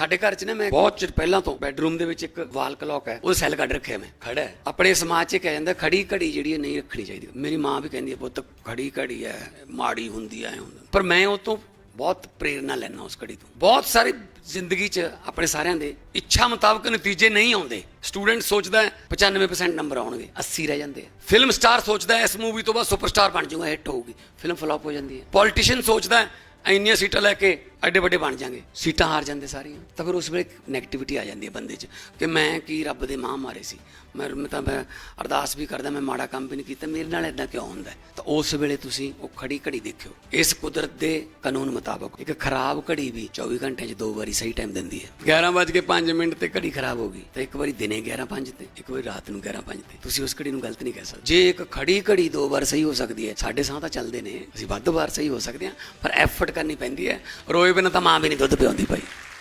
ਸਾਡੇ ਘਰ 'ਚ ਨਾ ਮੈਂ ਬਹੁਤ ਚਿਰ ਪਹਿਲਾਂ ਤੋਂ ਬੈੱਡਰੂਮ ਦੇ ਵਿੱਚ ਇੱਕ ਵਾਲ ਕਲੌਕ ਹੈ ਉਹ ਸੈੱਲ ਕੱਢ ਰੱਖਿਆ ਮੈਂ। ਖੜਾ ਹੈ। ਆਪਣੇ ਸਮਾਜ 'ਚ ਕਿਹਾ ਜਾਂਦਾ ਖੜੀ ਘੜੀ ਜਿਹੜੀ ਹੈ ਨਹੀਂ ਰੱਖਣੀ ਚਾਹੀਦੀ। ਮੇਰੀ ਮਾਂ ਵੀ ਕਹਿੰਦੀ ਹੈ ਪੁੱਤ ਖੜੀ ਘੜੀ ਹੈ ਮਾੜੀ ਹੁੰਦੀ ਹੈ ਹੁੰਦਾ। ਪਰ ਮੈਂ ਉਹ ਤੋਂ ਬਹੁਤ ਪ੍ਰੇਰਣਾ ਲੈਣਾ ਉਸ ਘੜੀ ਤੋਂ। ਬਹੁਤ ਸਾਰੇ ਜ਼ਿੰਦਗੀ 'ਚ ਆਪਣੇ ਸਾਰਿਆਂ ਦੇ ਇੱਛਾ ਮੁਤਾਬਕ ਨਤੀਜੇ ਨਹੀਂ ਆਉਂਦੇ। ਸਟੂਡੈਂਟ ਸੋਚਦਾ ਹੈ 95% ਨੰਬਰ ਆਉਣਗੇ 80 ਰਹਿ ਜਾਂਦੇ ਆ। ਫਿਲਮ ਸਟਾਰ ਸੋਚਦਾ ਹੈ ਇਸ ਮੂਵੀ ਤੋਂ ਬਾਅਦ ਸੁਪਰਸਟਾਰ ਬਣ ਜਾਊਗਾ ਹਿੱਟ ਹੋਊਗੀ। ਫਿਲਮ ਫਲॉप ਹੋ ਜਾਂਦੀ ਹੈ। ਪੋਲੀਟੀਸ਼ੀਅਨ ਸੋਚਦਾ ਹੈ ਇੰਨੀਆਂ ਸੀਟਾਂ ਲੈ ਕੇ ਐਡੇ ਵੱਡੇ ਬਣ ਜਾਂਗੇ, ਸੀਟਾਂ ਹਾਰ ਜਾਂਦੇ ਸਾਰੀਆਂ। ਤਾਂ ਫਿਰ ਉਸ ਵੇਲੇ ਨੈਗੇਟਿਵਿਟੀ ਆ ਜਾਂਦੀ ਹੈ ਬੰਦੇ 'ਚ ਕਿ ਮੈਂ ਕੀ ਰੱਬ ਦੇ ਮਾਂ ਮਾਰੇ ਸੀ। ਮੈਂ ਤਾਂ ਮੈਂ ਅਰਦਾਸ ਵੀ ਕਰਦਾ, ਮੈਂ ਮਾੜਾ ਕੰਮ ਵੀ ਨਹੀਂ ਕੀਤਾ, ਮੇਰੇ ਨਾਲ ਇਦਾਂ ਕਿਉਂ ਹੁੰਦਾ ਤਾਂ ਉਸ ਵੇਲੇ ਤੁਸੀਂ ਉਹ ਖੜੀ ਘੜੀ ਦੇਖਿਓ। ਇਸ ਕੁਦਰਤ ਦੇ ਕਾਨੂੰਨ ਮੁਤਾਬਕ ਇੱਕ ਖਰਾਬ ਘੜੀ ਵੀ 24 ਘੰਟੇ 'ਚ ਦੋ ਵਾਰੀ ਸਹੀ ਟਾਈਮ ਦਿੰਦੀ ਹੈ। 11:05 ਮਿੰਟ ਤੇ ਘੜੀ ਖਰਾਬ ਹੋ ਗਈ। ਤਾਂ ਇੱਕ ਵਾਰੀ ਦਿਨੇ 11:05 ਤੇ, ਇੱਕ ਵਾਰੀ ਰਾਤ ਨੂੰ 11:05 ਤੇ। ਤੁਸੀਂ ਉਸ ਘੜੀ ਨੂੰ ਗਲਤ ਨਹੀਂ ਕਹਿ ਸਕਦੇ। ਜੇ ਇੱਕ ਖੜੀ ਘੜੀ ਦੋ ਵਾਰ ਸਹੀ ਹੋ ਸਕਦੀ ਹੈ, ਸਾਡੇ ਸਾਹ ਤਾਂ ਚੱਲਦੇ ਨੇ, ਅਸੀਂ ਵੱਧ ਵਾਰ ਸਹੀ ਹੋ ਸਕਦੇ ਹਾਂ, ਪਰ ਐਫਰਟ ਕਰਨੀ ਪੈਂਦੀ ਹੈ। ਰੋਏ ਬਿਨਾਂ ਤਾਂ ਮਾਂ ਵੀ ਨਹੀਂ ਦੁੱਧ ਪਿਆਉਂਦੀ ਭਾਈ।